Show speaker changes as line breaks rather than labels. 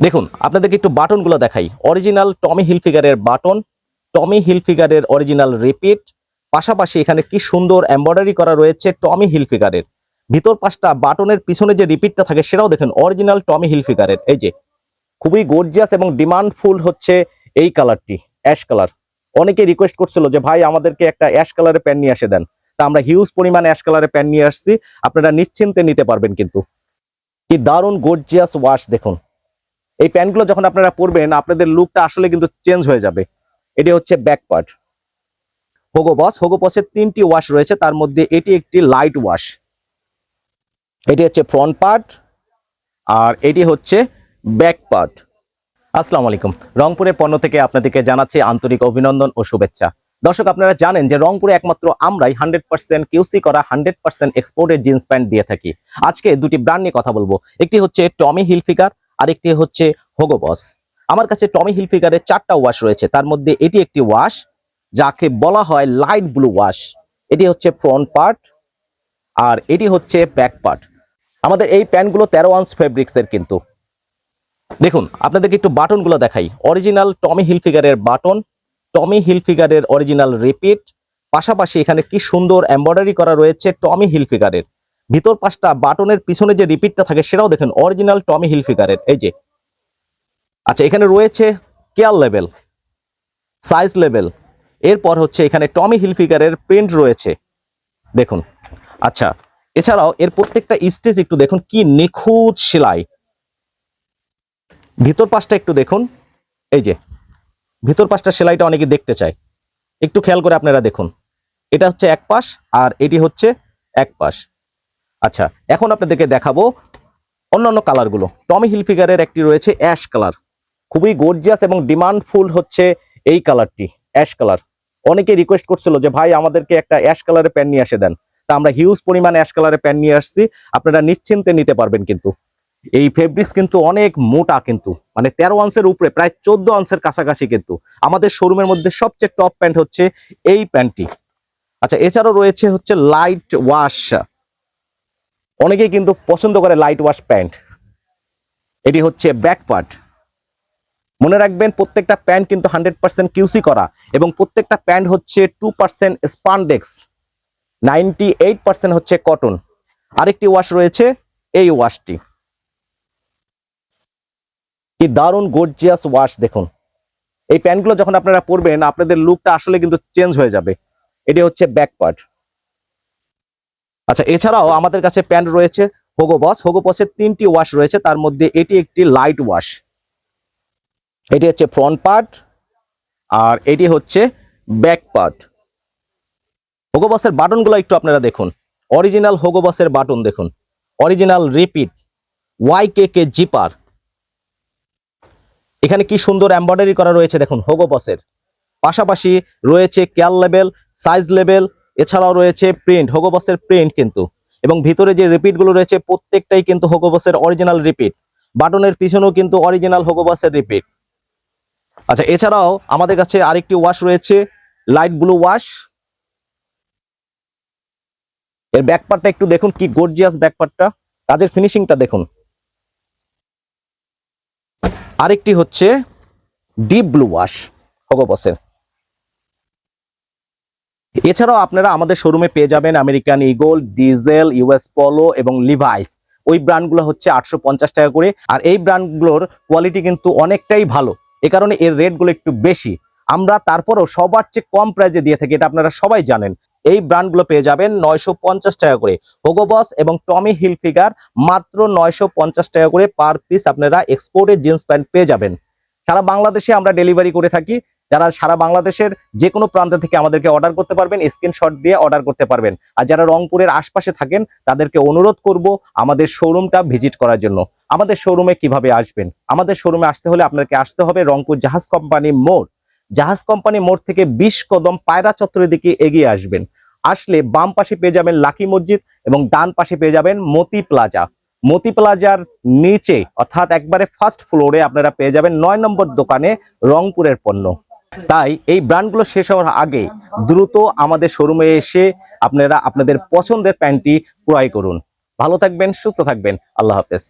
দেখুন, আপনাদেরকে একটু বাটনগুলো দেখাই। অরিজিনাল টমি হিলফিগারের বাটন টমি হিলফিগারের অরিজিনাল রিপিট পাশাপাশি এখানে কি সুন্দর এমব্রয়ডারি করা রয়েছে টমি হিলফিগারের ভিতর পাশটা বাটনের পিছনে যে রিপিটটা থাকে, সেটাও দেখেন অরিজিনাল টমি হিলফিগারের এই যে, খুবই গর্জিয়াস এবং ডিমান্ডফুল হচ্ছে এই কালারটি অ্যাশ কালার অনেকে রিকোয়েস্ট করছিল যে, ভাই, আমাদেরকে একটা অ্যাশ কালারের প্যান্ট নিয়ে আসে দেন। তা আমরা হিউজ পরিমাণে অ্যাশ কালারের প্যান্ট নিয়ে আসছি, আপনারা নিশ্চিন্তে নিতে পারবেন কিন্তু। কি দারুণ গর্জিয়াস ওয়াশ দেখুন। এই প্যান্টগুলো যখন আপনারা পরবেন, আপনাদের লুকটা আসলে কিন্তু চেঞ্জ হয়ে যাবে। এটি হচ্ছে back part Hugo Boss Hugo বসের তিনটি ওয়াশ রয়েছে, তার মধ্যে এটি একটি লাইট ওয়াশ এটি হচ্ছে ফ্রন্ট পার্ট আর এটি হচ্ছে ব্যাক পার্ট আসসালামু আলাইকুম। রংপুরের পণ্য থেকে আপনাদেরকে জানাচ্ছি আন্তরিক অভিনন্দন ও শুভেচ্ছা। দর্শক, আপনারা জানেন যে রংপুরে একমাত্র আমরাই হান্ড্রেড পার্সেন্ট কিউসি করা hundred percent exported jeans pant দিয়ে থাকি। আজকে দুটি ব্র্যান্ড নিয়ে কথা বলব। একটি হচ্ছে টমি হিলফিগার আরেকটি হচ্ছে হোগো বস আমার কাছে টমি হিলফিগারের চারটা ওয়াশ রয়েছে, তার মধ্যে এটি একটি ওয়াশ যাকে বলা হয় লাইট ব্লু ওয়াশ এটি হচ্ছে ফ্রন্ট পার্ট আর এটি হচ্ছে ব্যাক পার্ট আমাদের এই প্যান্টগুলো তেরো আউন্স ফেব্রিক্সের কিন্তু। দেখুন, আপনাদেরকে একটু বাটনগুলো দেখাই। অরিজিনাল টমি হিলফিগারের বাটন টমি হিলফিগারের অরিজিনাল রিপিট পাশাপাশি এখানে কি সুন্দর এমব্রয়ডারি করা রয়েছে টমি হিলফিগারের ভিতর পাশটা বাটনের পিছনে যে রিপিটটা থাকে সেটাও দেখেন অরিজিনাল টমি হিলফিগারের এই যে। আচ্ছা এখানে রয়েছে কেয়ার লেভেল সাইজ লেভেল এরপর হচ্ছে এখানে টমি হিলফিগারের প্রিন্ট রয়েছে, দেখুন। আচ্ছা এছাড়াও এর প্রত্যেকটা স্টেজ একটু দেখুন, কি নিখুঁত সেলাই। ভিতর পাশটা একটু দেখুন, এই যে, ভিতর পাশটা সেলাইটা অনেকে দেখতে চায়। একটু খেয়াল করে আপনারা দেখুন, এটা হচ্ছে এক পাশ আর এটি হচ্ছে এক পাশ। আচ্ছা এখন আপনাদেরকে দেখাবো অন্যান্য কালারগুলো টমি হিলফিগারের একটি রয়েছে অ্যাশ কালার খুবই গর্জিয়াস এবং ডিমান্ডফুল হচ্ছে এই কালারটি অ্যাশ কালার অনেকে রিকোয়েস্ট করছিল যে, ভাই, আমাদেরকে একটা অ্যাশ কালারের প্যান্ট নিয়ে আসে দেন। তা আমরা হিউজ পরিমাণে অ্যাশ কালারের প্যান্ট নিয়ে আসছি। আপনারা নিশ্চিন্তে নিতে পারবেন কিন্তু। এই ফেব্রিক্স কিন্তু অনেক মোটা কিন্তু মানে তেরো আনসের উপরে, প্রায় চোদ্দ আনসের কাছাকাছি কিন্তু। আমাদের শোরুমের মধ্যে সবচেয়ে টপ প্যান্ট হচ্ছে এই প্যান্টটি আচ্ছা এছাড়াও রয়েছে হচ্ছে লাইট ওয়াশ অনেকেই কিন্তু পছন্দ করে লাইট ওয়াশ প্যান্ট এটি হচ্ছে ব্যাক পার্ট মনে রাখবেন, প্রত্যেকটা প্যান্ট কিন্তু হান্ড্রেড পার্সেন্ট কিউসি করা এবং প্রত্যেকটা প্যান্ট হচ্ছে two percent spandex ninety eight percent হচ্ছে কটন আরেকটি ওয়াশ রয়েছে, এই ওয়াশটি কি দারুণ গর্জিয়াস ওয়াশ দেখুন। এই প্যান্টগুলো যখন আপনারা পরবেন, আপনাদের লুকটা আসলে কিন্তু চেঞ্জ হয়ে যাবে। এটি হচ্ছে ব্যাক পার্ট আচ্ছা এছাড়াও আমাদের কাছে প্যান্ট রয়েছে হোগো বস হোগো বসের তিনটি ওয়াশ রয়েছে, তার মধ্যে এটি একটি লাইট ওয়াশ এটি হচ্ছে ফ্রন্ট পার্ট আর এটি হচ্ছে ব্যাক পার্ট হোগো বসের বাটনগুলো একটু আপনারা দেখুন। অরিজিনাল হোগো বসের বাটন দেখুন। Original repeat Y K K zipper এখানে কি সুন্দর এমব্রয়ডারি করা রয়েছে দেখুন হোগো বসের পাশাপাশি রয়েছে ক্যাল লেভেল সাইজ লেভেল এছাড়াও রয়েছে প্রিন্ট হোগো বসের প্রিন্ট কিন্তু। এবং ভিতরে যে রিপিটগুলো রয়েছে, প্রত্যেকটাই কিন্তু হোগো বসের অরিজিনাল রিপিট বাটনের পিছনেও কিন্তু অরিজিনাল হোগো বসের রিপিট আচ্ছা এছাড়াও আমাদের কাছে আরেকটি ওয়াশ রয়েছে লাইট ব্লু ওয়াশ এর ব্যাকপার্টটা একটু দেখুন, কি গর্জিয়াস ব্যাকপার্টটা কাজের ফিনিশিংটা দেখুন। আরেকটি হচ্ছে ডিপ ব্লু ওয়াশ হোগোবসের এছাড়াও আপনারা আমাদের শোরুমে পেয়ে যাবেন আমেরিকান ইগল ডিজেল ইউএস পলো এবং লিভাইস ওই ব্র্যান্ডগুলো হচ্ছে আটশো পঞ্চাশ টাকা করে। আর এই ব্র্যান্ডগুলোর কোয়ালিটি কিন্তু অনেকটাই ভালো। এ কারণে এর রেটগুলো একটু বেশি। আমরা তারপরও সবার চেয়ে কম প্রাইজে দিয়ে থাকি, এটা আপনারা সবাই জানেন। এই ব্র্যান্ডগুলো পেয়ে যাবেন নয়শো পঞ্চাশ টাকা করে। হোগোবস এবং টমি হিল ফিগার মাত্র নয়শো পঞ্চাশ টাকা করে পার পিস আপনারা এক্সপোর্টের জিন্স প্যান্ট পেয়ে যাবেন। সারা বাংলাদেশে আমরা ডেলিভারি করে থাকি। যারা সারা বাংলাদেশের যে কোনো প্রান্ত থেকে আমাদেরকে অর্ডার করতে পারবেন স্ক্রিনশট দিয়ে অর্ডার করতে পারবেন। আর যারা রংপুরের আশপাশে থাকেন, তাদেরকে অনুরোধ করব আমাদের শোরুমটা ভিজিট করার জন্য। আমাদের শোরুমে কীভাবে আসবেন? আমাদের শোরুমে আসতে হলে আপনাকে আসতে হবে রংপুর জাহাজ কোম্পানি মোড়। জাহাজ কোম্পানি মোড় থেকে বিশ কদম পায়রা চত্বরের দিকে এগিয়ে আসবেন। আসলে বাম পাশে পেয়ে যাবেন লাকি মসজিদ এবং ডান পাশে পেয়ে যাবেন মতি প্লাজা। মতি প্লাজার নিচে, অর্থাৎ একবারে ফার্স্ট ফ্লোরে আপনারা পেয়ে যাবেন নয় নম্বর দোকানে রংপুরের পণ্য। তাই এই ব্র্যান্ডগুলো শেষ হওয়ার আগে দ্রুত আমাদের শোরুমে এসে আপনারা আপনাদের পছন্দের প্যান্টটি ক্রয় করুন। ভালো থাকবেন, সুস্থ থাকবেন। আল্লাহ হাফেজ।